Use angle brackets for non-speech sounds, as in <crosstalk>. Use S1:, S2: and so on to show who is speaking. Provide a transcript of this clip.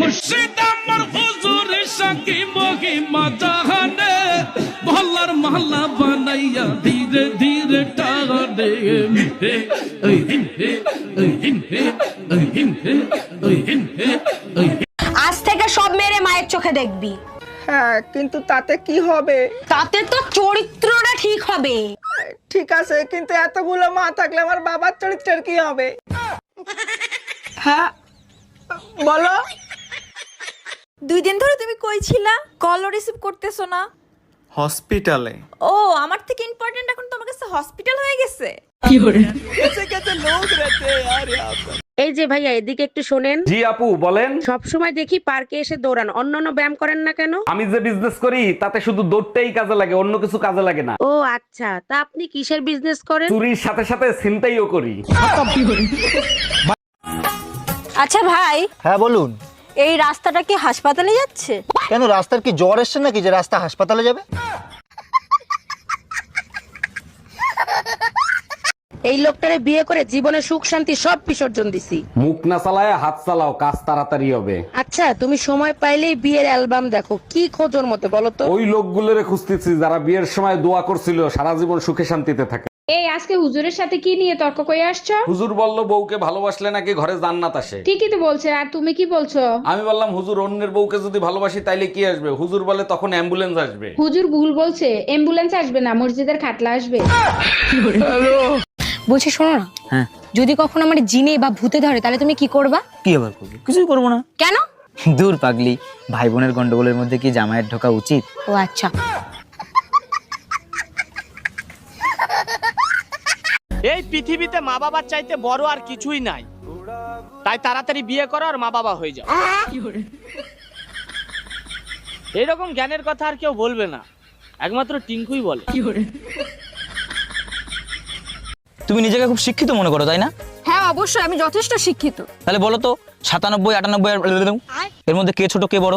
S1: মুর্শিদ আমার হুজুর সাকি মহিমা জাহানে ভল্লার বানাইয়া ধীরে ধীরে টানে।
S2: আজ থেকে সব মেরে মায়ের চোখে দেখবি।
S3: হ্যাঁ কিন্তু তাতে কি হবে?
S2: তাতে তো চরিত্রটা ঠিক হবে।
S3: ঠিক আছে কিন্তু এতগুলো মা থাকলে আমার বাবার চরিত্রের কি হবে? হ্যাঁ বলো।
S4: দুই দিন ধরে তুমি কই ছিলা? কলও রিসিভ করতেছো না।
S5: হসপিটালে।
S4: ও আমার থেকে ইম্পর্টেন্ট এখন তোমার কাছে হসপিটাল হয়ে গেছে।
S6: এই যে ভাইয়া এদিকে একটু শোনেন।
S7: জি আপু বলেন।
S6: সব সময় দেখি পার্কে এসে দৌড়ান অন্যান্য ব্যায়াম করেন না কেন?
S7: আমি যে বিজনেস করি তাতে শুধু দৌড়টাই কাজে লাগে অন্য কিছু কাজে লাগে না।
S6: ও আচ্ছা তা আপনি কিসের বিজনেস করেন?
S7: চুরির সাথে সাথে ছিনতাইও করি।
S2: আচ্ছা ভাই।
S8: হ্যাঁ বলুন।
S2: এই রাস্তাটা কি হাসপাতালে যাচ্ছে?
S8: কেন রাস্তার কি জ্বর এসছে নাকি যে রাস্তা হাসপাতালে যাবে?
S6: এই লোকটারে বিয়ে করে জীবনে সুখ শান্তি সব বিসর্জন দিছি।
S7: মুখ না চালায় হাত চালাও কাজ তাড়াতাড়ি হবে।
S6: আচ্ছা তুমি সময় পাইলেই বিয়ের অ্যালবাম দেখো। কি খোঁজোর মতো বলো তো?
S7: ওই লোকগুলোরে খুঁজতেছি যারা বিয়ের সময় দোয়া করছিল সারা জীবন সুখে শান্তিতে থাকে।
S9: এই আজকে হুজুরের সাথে কি নিয়ে তর্ক করে আসছো?
S7: হুজুর বলল বউকে ভালোবাসলে নাকি ঘরে জান্নাত আসে?
S9: ঠিকই তো বলছে আর তুমি কি বলছো?
S7: আমি বললাম হুজুর অন্যের বউকে যদি ভালোবাসি তাইলে কি আসবে? হুজুর বলে তখন অ্যাম্বুলেন্স আসবে।
S9: হুজুর ভুল বলছে অ্যাম্বুলেন্স আসবে না মসজিদের খাটলা আসবে। <laughs>
S2: বলছি শোনো না।
S8: হ্যাঁ।
S2: যদি কখনো আমার জিনে বা ভূতে ধরে তাহলে তুমি কি করবা?
S8: কি আবার করব? কিছুই করব না।
S2: কেন?
S8: দূর পাগলি ভাই বোনের গন্ডগোলের মধ্যে কি জামাইয়ের ঢোকা উচিত?
S2: ও আচ্ছা।
S10: এই পৃথিবীতে মা বাবার চাইতে বড় আর কিছুই নাই। তাই তাড়াতাড়ি বিয়ে করো আর মা বাবা হয়ে যাও। এইরকম জ্ঞানের কথা আর কেউ বলবে না। একমাত্র টিঙ্কুই বলে।
S8: তুমি নিজেকে খুব শিক্ষিত মনে করো তাই না?
S4: হ্যাঁ অবশ্যই আমি যথেষ্ট শিক্ষিত।
S8: তাহলে বলো তো সাতানব্বই আটানব্বই আর এর মধ্যে কে ছোট কে বড়?